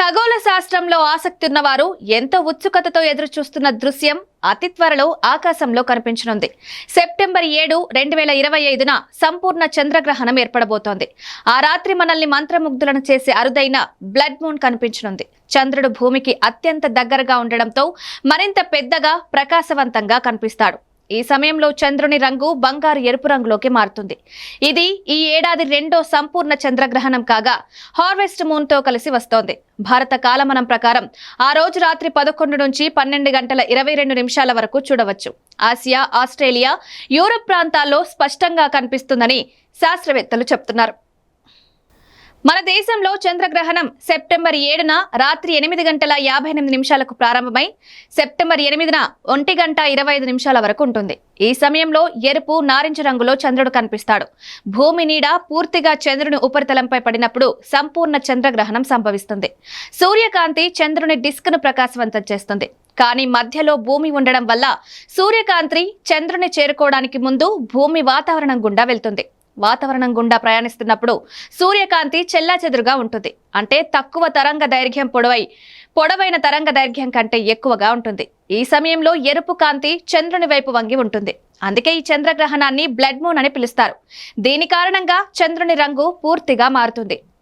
ఖగోళ శాస్త్రంలో ఆసక్తి ఉన్నవారు ఎంతో ఉత్సుకతతో ఎదురు చూస్తున్న దృశ్యం అతి త్వరలో ఆకాశంలో కనిపించనుంది. సెప్టెంబర్ ఏడు రెండు వేల ఇరవై ఐదున సంపూర్ణ చంద్రగ్రహణం ఏర్పడబోతోంది. ఆ రాత్రి మనల్ని మంత్రముగ్ధులను చేసే అరుదైన బ్లడ్ మూన్ కనిపించనుంది. చంద్రుడు భూమికి అత్యంత దగ్గరగా ఉండడంతో మరింత పెద్దగా ప్రకాశవంతంగా కనిపిస్తాడు. ఈ సమయంలో చంద్రుని రంగు బంగారు ఎరుపు రంగులోకి మారుతుంది. ఇది ఈ ఏడాది రెండో సంపూర్ణ చంద్రగ్రహణం కాగా హార్వెస్ట్ మూన్తో కలిసి వస్తోంది. భారత కాలమనం ప్రకారం ఆ రోజు రాత్రి పదకొండు నుంచి పన్నెండు గంటల ఇరవై రెండు నిమిషాల వరకు చూడవచ్చు. ఆసియా ఆస్ట్రేలియా యూరప్ ప్రాంతాల్లో స్పష్టంగా కనిపిస్తుందని శాస్త్రవేత్తలు చెప్తున్నారు. మన దేశంలో చంద్రగ్రహణం సెప్టెంబర్ ఏడున రాత్రి ఎనిమిది గంటల యాభై ఎనిమిది నిమిషాలకు ప్రారంభమై సెప్టెంబర్ ఎనిమిదిన ఒంటి గంట ఇరవై ఐదు నిమిషాల వరకు ఉంటుంది. ఈ సమయంలో ఎరుపు నారింజ రంగులో చంద్రుడు కనిపిస్తాడు. భూమి నీడ పూర్తిగా చంద్రుని ఉపరితలంపై పడినప్పుడు సంపూర్ణ చంద్రగ్రహణం సంభవిస్తుంది. సూర్యకాంతి చంద్రుని డిస్క్ను ప్రకాశవంతం చేస్తుంది. కానీ మధ్యలో భూమి ఉండడం వల్ల సూర్యకాంతి చంద్రుని చేరుకోవడానికి ముందు భూమి వాతావరణం గుండా వెళ్తుంది. వాతావరణం గుండా ప్రయాణిస్తున్నప్పుడు సూర్యకాంతి చెల్లాచెదురుగా ఉంటుంది. అంటే తక్కువ తరంగ దైర్ఘ్యం పొడవై పొడవైన తరంగ దైర్ఘ్యం కంటే ఎక్కువగా ఉంటుంది. ఈ సమయంలో ఎరుపు కాంతి చంద్రుని వైపు వంగి ఉంటుంది. అందుకే ఈ చంద్రగ్రహణాన్ని బ్లడ్ మూన్ అని పిలుస్తారు. దీని కారణంగా చంద్రుని రంగు పూర్తిగా మారుతుంది.